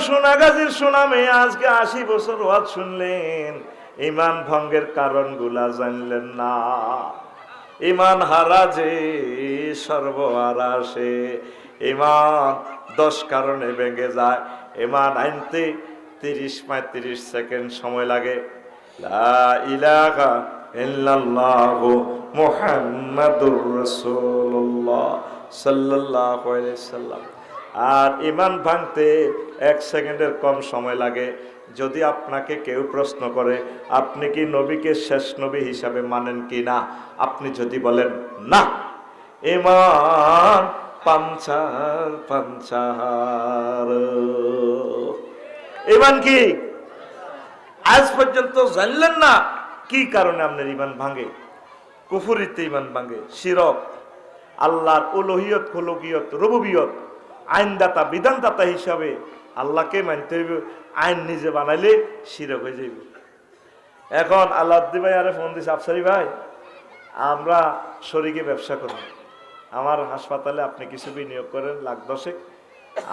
সোনাগাজীর সুনামে আজকে আশি বছর ওয়াজ শুনলেন। ইমান ভঙ্গের কারণগুলা জানলেন না। ইমান হারা যে সর্বহারা সে। ইমান দশ কারণে ভেঙে যায়। ইমান আনতে তিরিশ পঁয়ত্রিশ সেকেন্ড সময় লাগে। আর ইমান ভাঙতে এক সেকেন্ডের কম সময় লাগে। যদি আপনাকে কেউ প্রশ্ন করে, আপনি কি নবীকে শেষ নবী হিসাবে মানেন কি না? আপনি যদি বলেন, না। ইমান পাঞ্চার পাঞ্চার ইমান কি? আজ পর্যন্ত জানলেন না কি কারণে আপনার ইমান ভাঙে? কুফুরিতে ইমান ভাঙে, শিরক, আল্লাহর উলহিয়ত, খুলকিয়ত, রবুবিয়ত, আইনদাতা, বিধানদাতা হিসাবে আল্লাহকে মানতে হইব, আইন নিজে বানাইলে শিরক হয়ে যাইব। এখন আল্লাহ ভাই আরে ফোন দিছে, আফসারি ভাই, আমরা শরীকে ব্যবসা করি আমার হাসপাতালে আপনি কিছু বিনিয়োগ করেন, লাখ দশেক।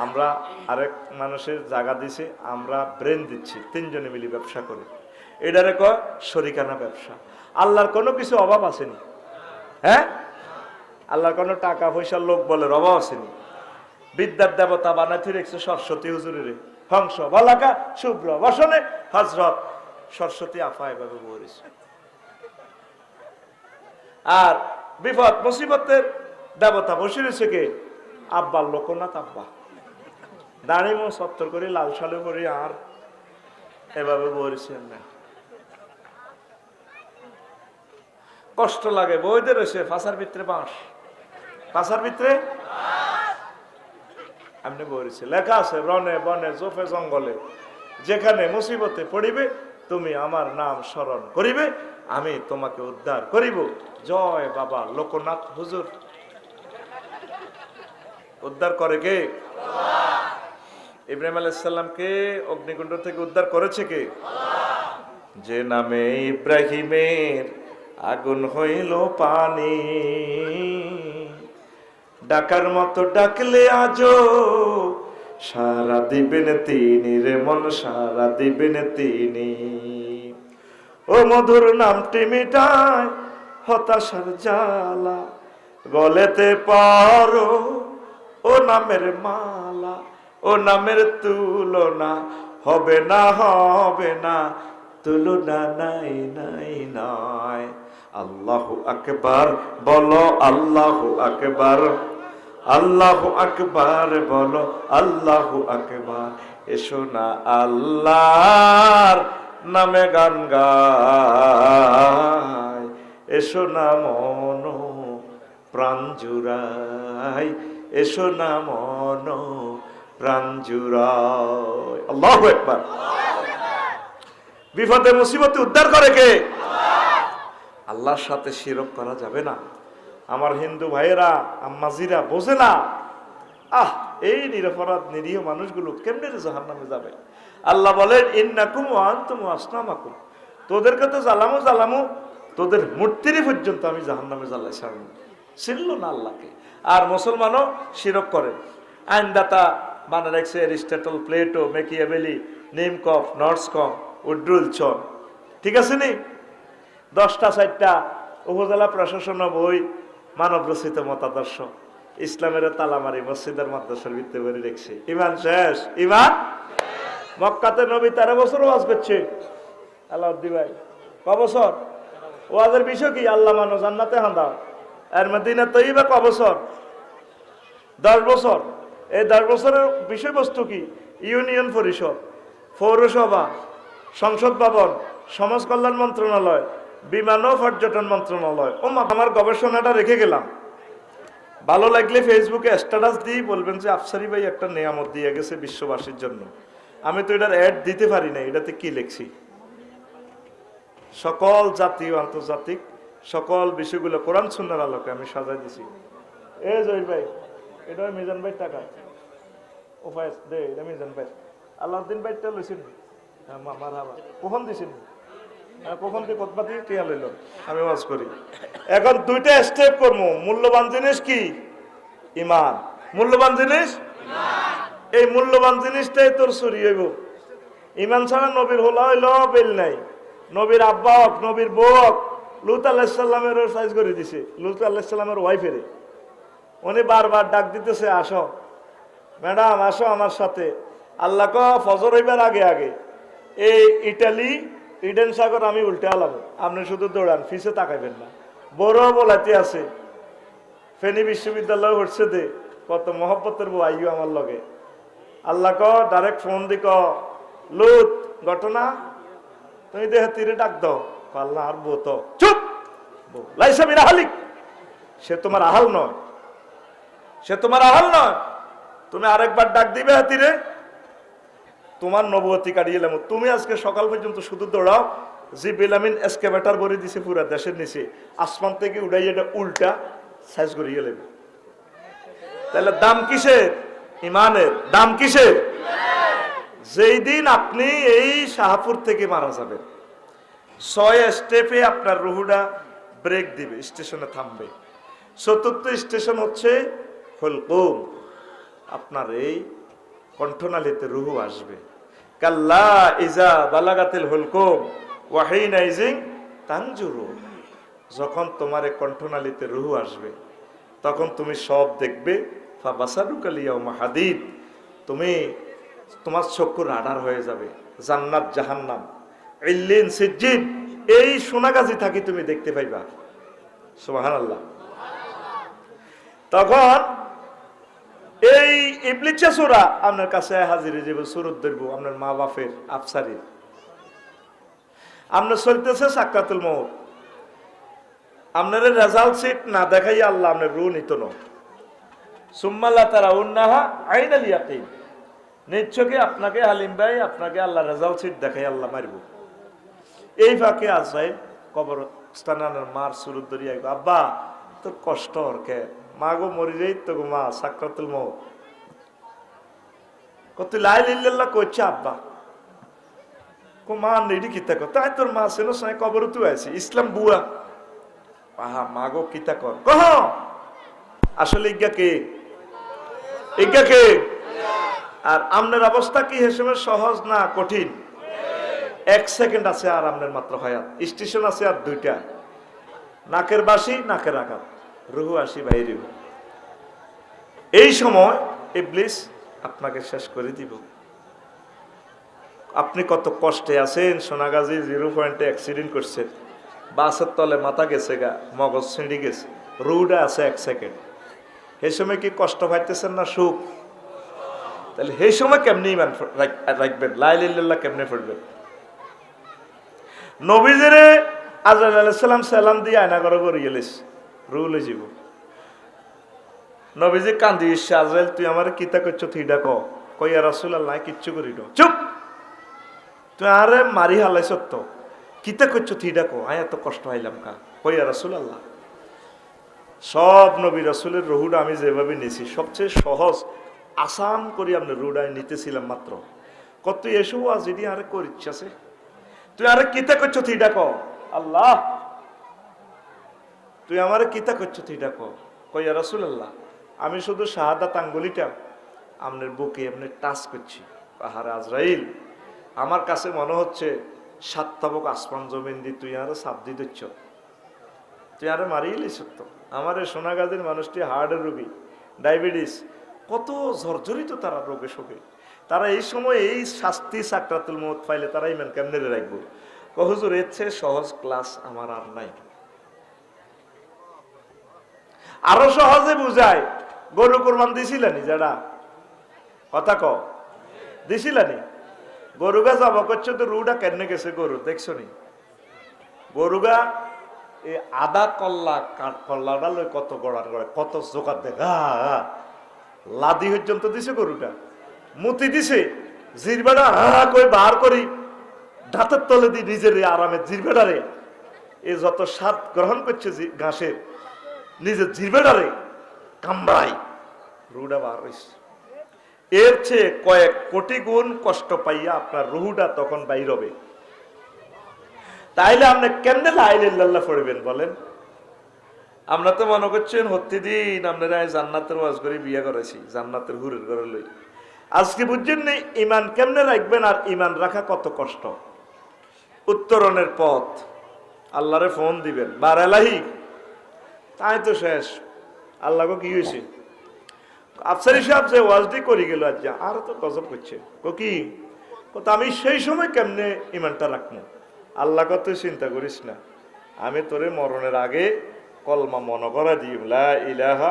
আমরা আরেক মানুষের জায়গা দিছে, আমরা ব্রেন দিচ্ছি, তিনজনে মিলে ব্যবসা করি। এটারে কয় শরিকানা ব্যবসা। আল্লাহর কোনো কিছু অভাব আসেনি। হ্যাঁ? আল্লাহর কোনো টাকা পয়সার লোক বলে অভাব আসেনি। বিদ্যার দেবতা বানাইতে রেখেছে সরস্বতী হুজুরের। হংস বলাকা, শুভ্র বসনে হজরত সরস্বতী আফা এভাবে বলেছে। আর বিপদ মুসিবতের দেবতা বসে রয়েছে কে? আব্বার লোকনাথ আব্বা। দাঁড়িয়ে মো সত্তর করে, লাল সালে করে আর এভাবে বলেছেন না। কষ্ট লাগে, বইদের রয়েছে ফাঁসার ভিতরে বাঁশ। ফাঁসার ভিতরে আপনি বলেছে, লেখা আছে রনে বনে জোফে জঙ্গলে। যেখানে মুসিবতে পড়িবে, তুমি আমার নাম স্মরণ করিবে, আমি তোমাকে উদ্ধার করিব। জয় বাবা লোকনাথ হুজুর। উদ্ধার করে কে? ইব্রাহিম আলাইসাল্লামকে অগ্নিকুণ্ড থেকে উদ্ধার করেছে কে? যে নামে ইব্রাহিমের আগুন হইল পানি। ডাকার মতো ডাকলে আজো সারা দিবেন তিনি রে মন, সারা দিবেন তিনি। ও মধুর নামটি মিটায় হতাশার জ্বালা, বলেতে পারো ও নামের মালা, ও নামের তুলনা হবে না হবে না, তুলনা নাই নাই নাই। আল্লাহ আকবার, বলো আল্লাহ আকবার। আল্লাহ আকবার বলো, আল্লাহ আকবার। এসো না আল্লাহর নামে গান গায়। এসো না মন প্রাণ জুড়াই এসো না মন প্রাণ আল্লাহ একবার বিপদে, মুসিবতে উদ্ধার করে কে? আল্লাহর সাথে শিরক করা যাবে না। আমার হিন্দু ভাইয়েরা, আম্মাজিরা বোঝে না। আহ, এই নিরপরাধ নিরীহ মানুষগুলো কেমনে জাহান নামে যাবে? আল্লাহ বলেন, ইন্নাকুম আন্তুম আসনামাকুম। তোদেরকে তো জ্বালামো জ্বালামো, তোদের মূর্তিরই পর্যন্ত আমি জাহান নামে জ্বালাই সারব ছিল না আল্লাহকে। আর মুসলমানও শিরক করে। আইনদাতা মানে রাখছে এরিস্টেটল প্লেটো, মেকিয়াবেলি, নিমকফ, নর্সকম, উড্রুল চন ঠিক আছে নি? দশটা, চারটা উপজেলা প্রশাসন বই মানব রচিত মতাদর্শ। ইসলামের তালামারি মসজিদের মাদ্রাসার ভিত্তি করে রেখেছে। ইমান শেষ? ইমান? মক্কাতে নবী তেরো বছর ওয়াজ করছে। আল্লাহদ্দি ভাই ক বছর? ওয়াজের বিষয় কি? আল্লাহ মানো জান্নাতে হান্দা এর মদিনা তৈ বা ক বছর? দশ বছর। এই দশ বছরের বিষয়বস্তু কি? ইউনিয়ন পরিষদ, পৌরসভা, সংসদ ভবন, সমাজ কল্যাণ মন্ত্রণালয় বিমান পর্যটন মন্ত্রণালয়। ও আমার গবেষণাটা রেখে গেলাম। ভালো লাগলে ফেসবুকে স্ট্যাটাস দিয়ে বলবেন যে আফসারি ভাই একটা নিয়ামত দিয়ে গেছে বিশ্ববাসীর জন্য। আমি তো এটার অ্যাড দিতে পারি না এটাতে কি লিখছি? সকল জাতীয় আন্তর্জাতিক সকল বিষয়গুলো কোরআন সুন্নার আলোকে আমি সাজাই দিছি। এ জহির ভাই এটা মিজান ভাই টাকা। উপায় দে এটা মিজান ভাই আল্লাহদ্দিন ভাইটা লইছেন মার হাবা কখন দিছেন হ্যাঁ, কখন দিয়ে দিয়ে টিয়া লইল। আমি ওয়াজ করি। এখন দুইটা স্টেপ করব মূল্যবান জিনিস কি? ইমান। মূল্যবান জিনিস? এই মূল্যবান জিনিসটাই তোর চুরি হইব। ইমান ছাড়া নবীর হোলা হইল বেল নাই। নবীর আব্বা হক, নবীর বউ হক, লুত আল্লাহিসাল্লামের সাইজ করে দিছে। লুত আল্লাহিসাল্লামের ওয়াইফেরে উনি বারবার ডাক দিতেছে, আসো। ম্যাডাম, আসো আমার সাথে। আল্লাহ ফজর হইবার আগে আগে। এই ইটালি ইডেন সাগর, আমি উল্টে আলাম। আপনি শুধু দৌড়ান, ফিসে তাকাইবেন না। বড় বলাতে আছে। ফেনী বিশ্ববিদ্যালয় হচ্ছে দে, কত মহব্বতের বউ আইও আমার লগে। আল্লাহ ক ডাইরেক্ট ফোন দি ক ঘটনা? তুমি দেহ তীরে ডাক দাও। আল্লাহ, আর বউ তো। চুপ! লাইসা বিনা সে তোমার আহাল নয়। সে তোমার আহাল নয়। তুমি আরেকবার ডাক দিবে হাতিরে তোমার নবতী কাটিয়ে এলাম তুমি আজকে সকাল পর্যন্ত শুধু দৌড়াও জি বিলামিন এসকেভেটার ভরে দিছে পুরা দেশের নিচে। আসমান থেকে উড়াই এটা উল্টা সাইজ করিয়ে নেবে তাহলে দাম কিসের? ইমানের। দাম কিসের? যেই দিন আপনি এই শাহপুর থেকে মারা যাবেন, ছয় স্টেপে আপনার রুহুটা ব্রেক দিবে, স্টেশনে থামবে। চতুর্থ স্টেশন হচ্ছে হলকুম। আপনার এই কণ্ঠনালীতে রুহু আসবে। কাল্লা ইজা বালাগাতিল হুলকুম ওয়াহিনা ইজিং তানজুরু। যখন তোমার কণ্ঠনালীতে রুহু আসবে, তখন তুমি সব দেখবে। ফাবাসারুকালিয়া মাহাদিদ তুমি, তোমার চক্ষু রাডার হয়ে যাবে। জান্নাত, জাহান্নাম। ইল্লিন সিজ্জিন। এই সোনাগাজি থাকি তুমি দেখতে পাইবা। সুবাহান আল্লাহ তখন এই ইবলিচা সুরা আপনার কাছে হাজির যাব, সুরত ধরব, আপনার মা বাপের আফসারি আপনার চলতেছে সাক্কাতুল মৌত আপনার রেজাল্ট সিট না দেখাই আল্লাহ আপনার রু নিত সুম্মাল্লা তারা উন্নাহা আইন আল ইয়াকিন। নিশ্চয়ই আপনাকে হালিম ভাই, আপনাকে আল্লাহ রেজাল্ট সিট দেখাই আল্লাহ মারব। এই ফাঁকে আজরাইল কবর স্থানানোর মার সুরত ধরিয়া আব্বা, তোর কষ্ট ওরকে মা গো মরি যাই তো গো মা সাকরাতুল মৌত কত লাই লিল্লাল্লাহ কইছে, আব্বা মা নেডি কিতা কর? তাই তোর মা সেনো সাই কবর তুই আইছি, ইসলাম বুয়া। আহা, মা গো, কিতা কর? কহ, আসলে ইজ্ঞা কে? ইজ্ঞা কে? আর আমনের অবস্থা কি হিসেবে সহজ না কঠিন? এক সেকেন্ড আছে আর আমনের মাত্র হায়াত, স্টেশন আছে আর দুইটা। নাকের বাসি নাকের আঘাত, রুহু আসি বাইরে এই সময়, ইবলিস আপনাকে শেষ করে দিব। আপনি কত কষ্টে আছেন, সোনাগাজী, জিরো পয়েন্টে অ্যাক্সিডেন্ট করছেন বাসের তলে মাথা গেছে গা, মগজ ছিঁড়ি গেছে। রুটা আছে এক সেকেন্ড সেই সময় কি কষ্ট পাইতেছেন না সুখ? তাহলে সেই সময় কেমনি ইমান রাখ- রাখবেন? লাইলিল্লাহ কেমনে পড়বেন নবীজেরে আজরাইল আলাইহিস সালাম সালাম দিয়ে আয়না করে গেলিস রুলে যাব নবীজি কান্দি আজরাইল তুই আমার কিতা করছ থিডা ক? কইয়া রাসূলুল্লাহ কিচ্ছু করি চুপ! তুই আরে মারি হালাইছ তো। কিতা করছ থিডা কো? আয়, এত কষ্ট হইলাম কা। কইয়া রাসূলুল্লাহ? সব নবী রাসূলের রহুটা আমি যেভাবে নিছি, সবচেয়ে সহজ আসান করে আপনি রুডায় নিতেছিলাম মাত্র। কত এসো আজ এটি আরে কর ইচ্ছা আছে। তুই আরে কিতা করছ তুই ডাকো আল্লাহ! তুই আমারে কিতা করছ তুই ডাকো কইয়া রাসুল আল্লাহ আমি শুধু শাহাদাত আঙ্গুলিটা আপনার বুকে এমনি টাচ করছি। পাহাড়ে আজরাইল, আমার কাছে মনে হচ্ছে সাতটাবক আসমান জমিন দি তুই আরও সাপ দি দিচ্ছ। তুই আরে মারিয়ে লিস আমার এই সোনাগাজীর মানুষটি হার্টের রোগী, ডায়াবেটিস, কত জর্জরিত তারা রোগে শোকে। তারা এই সময় এই শাস্তি সাকরাতুল মত পাইলে তারা ইমান কেমনে রাখব? কহজুর এর চেয়ে সহজ ক্লাস আমার আর নাই। আরও সহজে বুঝায়। গরু কোরবান দিছিলানি যারা কথা ক দিছিলানি? গরুগা যাব করছে তো রুটা কেন গেছে গরু দেখছ নি গরুগা এই আদা কল্লা কাঠ কল্লাটা লই কত গড়ার গড়ে কত জোকার দেখা লাদি পর্যন্ত দিছে গরুটা। মুতি দিছে, জিরবেটা হা করে বার করি ধাতের তলে দি নিজের আরামে জিরবেটারে। এ যত স্বাদ গ্রহণ করছে ঘাসের, নিজের জিরবেটারে কামড়াই রুটা বার হইছে। এর চেয়ে কয়েক কোটি গুণ কষ্ট পাইয়া আপনার রুহুটা তখন বাইর হবে। তাইলে আপনি কেমনে লাইল্লাহ পড়বেন বলেন? আমরা তো মনে করছেন হত্যি দিন আপনারা জান্নাতের ওয়াজ করে বিয়ে করেছি জান্নাতের হুরের ঘরে লই। আজকে বুঝছেন নি ইমান কেমনে রাখবেন আর ইমান রাখা কত কষ্ট? উত্তরণের পথ। আল্লাহরে ফোন দিবেন বার এলাহি তাই তো শেষ। আল্লাহকে কি হয়েছে? আফসারি সাহেব যে ওয়াজটি করি গেল আজ আর তো গজব করছে। কি ও তো আমি সেই সময় কেমনে ইমানটা রাখব আল্লাহ কত চিন্তা করিস না। আমি তোরে মরণের আগে কলমা মনে করা দিই লা ইলাহা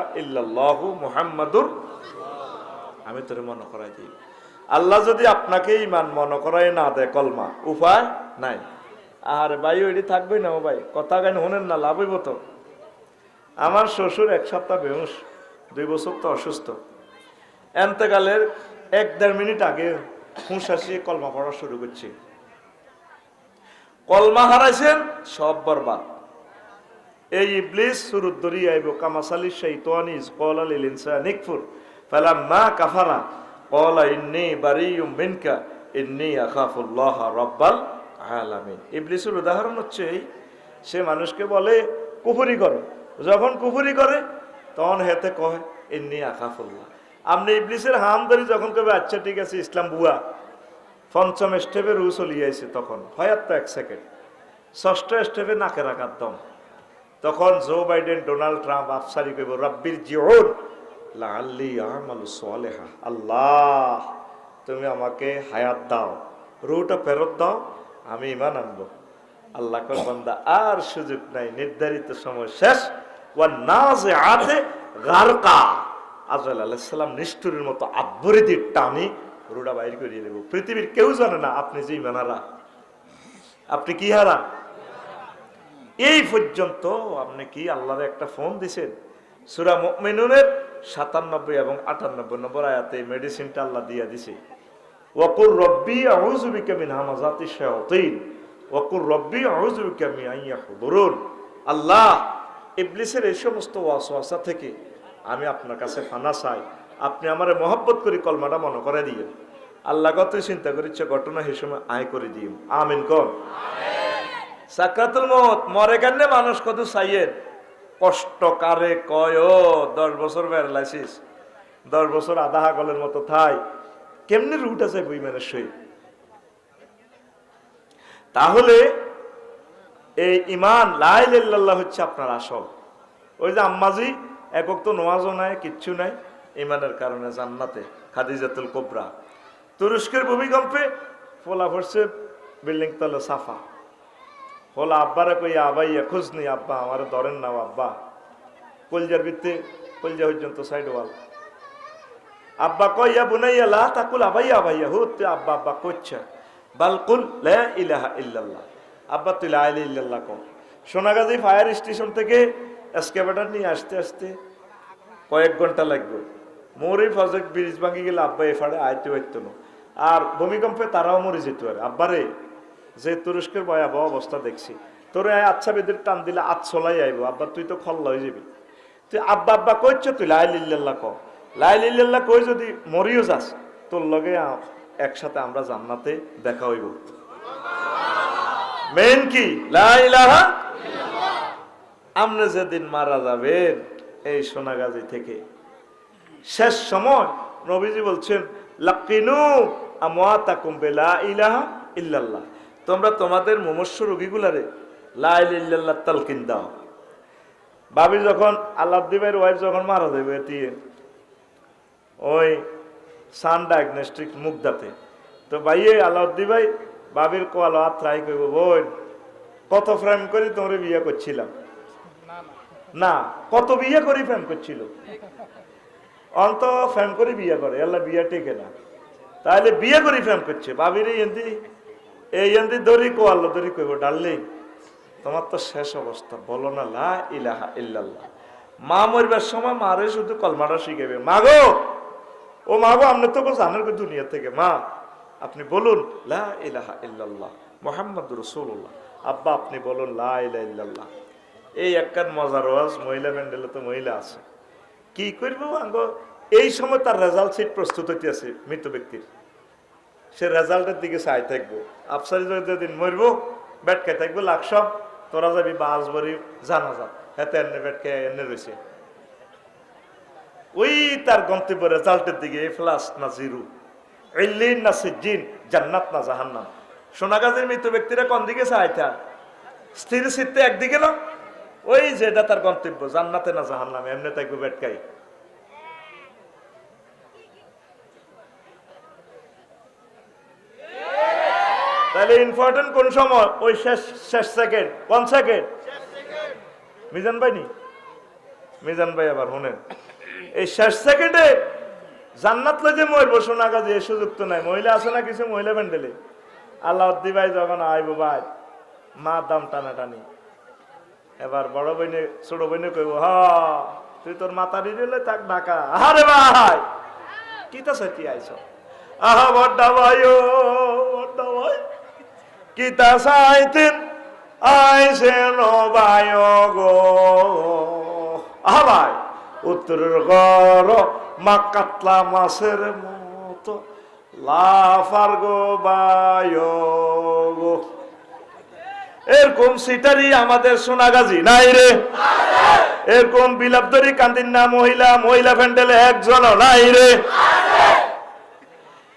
আমি তোরে মনে করাই দিই আল্লাহ যদি আপনাকে ইমান মনে করাই না দেয় কলমা, উপায় নাই। আর ভাই, ওইটি থাকবে না ও ভাই। কথা গান শোনেন না, লাভ হইব তো। আমার শ্বশুর এক সপ্তাহ বেহুশ, দুই বছর তো অসুস্থ। এন্তেকালের এক দেড় মিনিট আগে হুঁশ আসিয়ে কলমা পড়া শুরু করছি। কলমা হারাইছেন, সব বরবাদ। এই ইবলিস সুরুদ্দরি আইব, কামাসালি শাইতানি কলা লিল ইনসানি কফুর ফালাম্মা কাফারা কলা ইন্নী বারিয়ুম মিনকা, ইন্নী আখাফুল্লাহ রাব্বাল আলামিন। ইবলিসের উদাহরণ হচ্ছে সে মানুষকে বলে, কুফরি করো। যখন কুফরি করে, তখন হেতে কয় ইন্নী আখাফুল্লাহ। আপনি ইবলিসের হাম ধরি যখন কবে আচ্ছা ঠিক আছে, ইসলাম বুয়া। পঞ্চম স্টেপে রু চলিয়াছে তখন হয়াত তো এক সেকেন্ড। ষষ্ঠ স্টেপে নাকে রাখার দম। তখন জো বাইডেন, ডোনাল্ড ট্রাম্প আফসারি কইব, রব্বির জিওন লাল্লি আমালু সালেহা। আল্লাহ, তুমি আমাকে হায়াত দাও রুটা ফেরত দাও, আমি ইমান আনব। আল্লাহ বান্দা আর সুযোগ নাই, নির্ধারিত সময় শেষ। গারকা। আজরাইল আলাইহিস সালাম নিষ্ঠুরের মতো আব্বরিদির টানি রুডা বাইর করিয়ে দেব। পৃথিবীর কেউ জানে না আপনি যে ইমান আপনি কি হারা? এই পর্যন্ত আপনি কি আল্লাহর একটা ফোন দিছেন? সুরা মুমিনুনের সাতানব্বই এবং আটানব্বই নম্বর আয়াতে মেডিসিনটা আল্লাহ দিয়া দিছে। ওয়াকুর রব্বি আউযু বিকা মিন হামাজাতি শায়াতিন। ওয়াকুর রব্বি আউযু বিকা মিন আন ইয়াহদুরুন। আল্লাহ ইবলিসের এই সমস্ত ওয়াসওয়াসা থেকে আমি আপনার কাছে ফানা চাই। আপনি আমারে মহব্বত করি কলমাটা মনে করে দিয়ে আল্লাহ কত চিন্তা করিচ্ছে ঘটনা সেই সময় আয় করে দিই আমিন কর সাকরাতুল মত মরে কেন মানুষ কত চাইয়েন? কষ্ট কারে কয় দশ বছর প্যারালাইসিস দশ বছর আধা হাগলের মতো থাই। কেমনি রুট আছে বই মানে সই তাহলে এই ইমান লাইল্লাহ হচ্ছে আপনার আসল। ওই যে আম্মাজি, একক তো নোয়াজও নাই, কিচ্ছু নাই, ইমানের কারণে জান্নাতে, খাদিজাতুল কোবরা। তুরস্কের ভূমিকম্পে ফোলা পড়ছে বিল্ডিং তলে সাফা। হলো আব্বারা কই আবাইয়া, খোঁজ নেই আব্বা, আমার ধরেন নাও আব্বা। কলজার ভিত্তে কলজা পর্যন্ত সাইড ওয়াল আব্বা কইয়া, বুনাইয়া, লা তাকুল, আবাইয়া আবাইয়া। হুতে, আব্বা আব্বা কইছে বালকুল লা ইলাহা ইল্লাল্লাহ। আব্বা, তুই লা ইলাহা ইল্লাল্লাহ কর সোনাগাজী ফায়ার স্টেশন থেকে এসকেভেটার নিয়ে আসতে আসতে কয়েক ঘণ্টা লাগবে। মোরই প্রজেক্ট ব্রিজ ভাঙি গেলে আব্বা এফাড়ে আইতে পারতো না। আর ভূমিকম্পে তারাও মরে যেত আর আব্বারে যে তুরস্কের ভয়াবহ অবস্থা দেখছি, তোর আচ্ছা বেদের টান দিলে আত চলাই আইব। আব্বা, তুই তো খল্লা হয়ে যাবি। তুই আব্বা আব্বা কইছ তুই লাইলিল্লাহ ক লাইলিল্লাহ কই যদি মরিও যাস, তোর লগে একসাথে আমরা জান্নাতে দেখা হইব। মেন কি? আপনি যেদিন মারা যাবেন এই সোনাগাজী থেকে। শেষ সময় নবীজি বলছেন লাকিনু আমাতাকুম বিলা ইলাহা ইল্লাল্লাহ। তোমরা তোমাদের মুমস্য রোগীগুলারে লা ইলাহা ইল্লাল্লাহ তালকিন দাও। ভাবি যখন আল্লাহ দিবের ওয়াইফ যখন মারা যাবে দিয়ে ওই সান ডায়াগনস্টিক মুগ্ধাতে তো ভাইয়ে আলাউদ্দি ভাই বাবির কোয়াল ট্রাই করব বোন কত ফ্রেম করে তোমরা বিয়ে করছিলাম? না কত বিয়ে করে ফ্রেম করছিল? অন্ত ফ্রেম করে বিয়ে করে আল্লাহ বিয়ে টেকে না। তাহলে বিয়ে করে ফ্রেম করছে বাবির এই এন্দি এই এন্দি দড়ি কোয়াল্লা দড়ি কইব ডাললি তোমার তো শেষ অবস্থা বলো না লা ইলাহা ইল্লাল্লাহ। মা মরবার সময় মারে শুধু কলমাটা শিখাবে মাগো ও মাগো আপনি তো জানেন গো দুনিয়া থেকে মা আপনি বলুন, লা ইলাহা ইল্লাল্লাহ মোহাম্মদ রসুল্লাহ আব্বা, আপনি বলুন, লা ইল্লাল্লাহ। এই একখান মজার ওয়াজ, মহিলা প্যান্ডেলে তো মহিলা আছে। কি করব আঙ্গ? এই সময় তার রেজাল্ট সিট প্রস্তুত হইতে আছে মৃত ব্যক্তির। সে রেজাল্টের দিকে চাই থাকব। আফসারি যেদিন মরবো খাই থাকব লাকসব তোরা যাবি বা আজবরি জানা যা হাতে এনে ব্যাট খেয়ে এনে রয়েছে ওই তার গন্তব্য রেজাল্টের দিকে, এ প্লাস না জিরো। জান্নাত না জাহান্নাম। সোনাগাজীর মৃত ব্যক্তিরা কোন দিকে চাইতা স্থির চিত্তে একদিকে না? ওই যেটা তার গন্তব্য, জান্নাতে না জাহান্নামে, এমনি থাকবে বেটকাই তাহলে ইম্পর্টেন্ট কোন সময়? ওই শেষ শেষ সেকেন্ড কোন সেকেন্ড মিজান ভাই নি? মিজান ভাই আবার শুনেন। এই শেষ সেকেন্ডে জান্নাত লই যে মরবো সোনা কাজে এই সুযোগ তো নাই। মহিলা আছে না কিছু? মহিলা প্যান্ডেলে। আল্লাহ ভাই যখন আইব ভাই, মা দাম টানা টানি এবার বড় বইনে, ছোট বইনে কইব, হ, তুই তোর মাথা দিলে তাক ডাকা আরে ভাই, কি তা সাথে আইছ? আহা বড্ডা ভাই, ও বড্ডা ভাই, কি তা সাইতেন? আইসে ভাই গো। আহা ভাই, উত্তরের গর মা কাতলা মাছের মতো। লাফার গো গো। এরকম সিটারি আমাদের সোনাগাজী নাই রে। এরকম বিলাপদরি কান্দিন্না মহিলা মহিলা প্যান্ডেলে একজন নাই রে।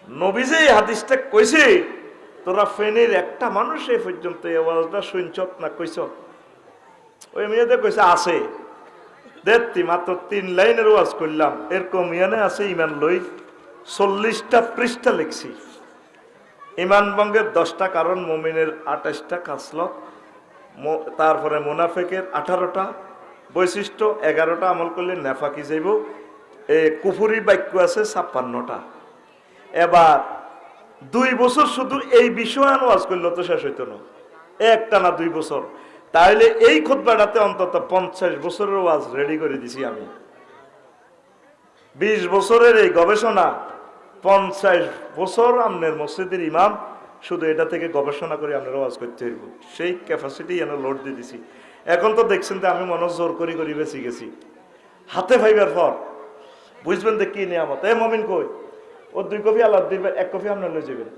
নবীজি হাদিসটা কইছে, তোরা ফেনের একটা মানুষ এ পর্যন্ত এই আওয়াজটা শুনছত না কইছ? ওই মেয়েদের কইছে, আছে। দেখতি মাত্র তিন লাইনের ওয়াজ করলাম। এরকম ইয়ানে আছে ইমান লই চল্লিশটা পৃষ্ঠা লিখছি। ইমান বঙ্গের দশটা কারণ, মমিনের আঠাশটা কাসলত তারপরে মুনাফেকের আঠারোটা, বৈশিষ্ট্য এগারোটা আমল করলে নেফাকি যাইব। এ কুফুরি বাক্য আছে ছাপ্পান্নটা। এবার দুই বছর শুধু এই বিষয় আনোয়াজ করলে তো শেষ হইতো না। একটা না দুই বছর। তাহলে এই খুদ্বাটাতে অন্তত পঞ্চাশ বছরের ওয়াজ রেডি করে দিছি আমি। বিশ বছরের এই গবেষণা, পঞ্চাশ বছর আমনের মসজিদের ইমাম, শুধু এটা থেকে গবেষণা করে আপনার ওয়াজ করতে হইব। সেই ক্যাপাসিটি যেন লোড দিয়ে দিছি। এখন তো দেখছেন যে আমি মনে জোর করি করি বেশি গেছি। হাতে ফাইবার পর। বুঝবেন যে কি নিয়ামত। এ মমিন কই? ও দুই কপি আল্লাহ দিবেন এক কপি আপনার লয়ে যাবেন।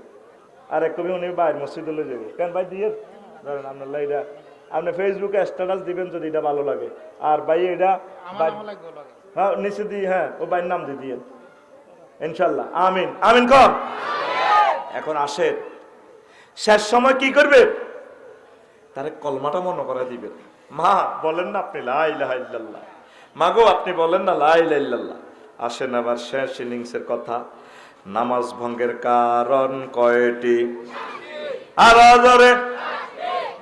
আর এক কপি উনি বাইর মসজিদে লয়ে যাবে। কেন ভাই দিয়ে? ধরেন আপনার এটা আপনি ফেসবুকে স্ট্যাটাস দিবেন যদি এটা ভালো লাগে। আর ভাই এটা হ্যাঁ নিচে দিয়ে হ্যাঁ ও ভাইয়ের নাম দিয়ে দিয়ে ইনশাল্লাহ আমিন। আমিন কর। এখন আসেন। শেষ সময় কি করবে? তারে কলমাটা মনে করে দিবেন। মা বলেন না আপনি লাইল্লাহ মা গো আপনি বলেন না লাইল্লাহ আসেন আবার শেষ ইনিংসের কথা। নামাজ ভঙ্গের কারণ কয়টি? আর আজরে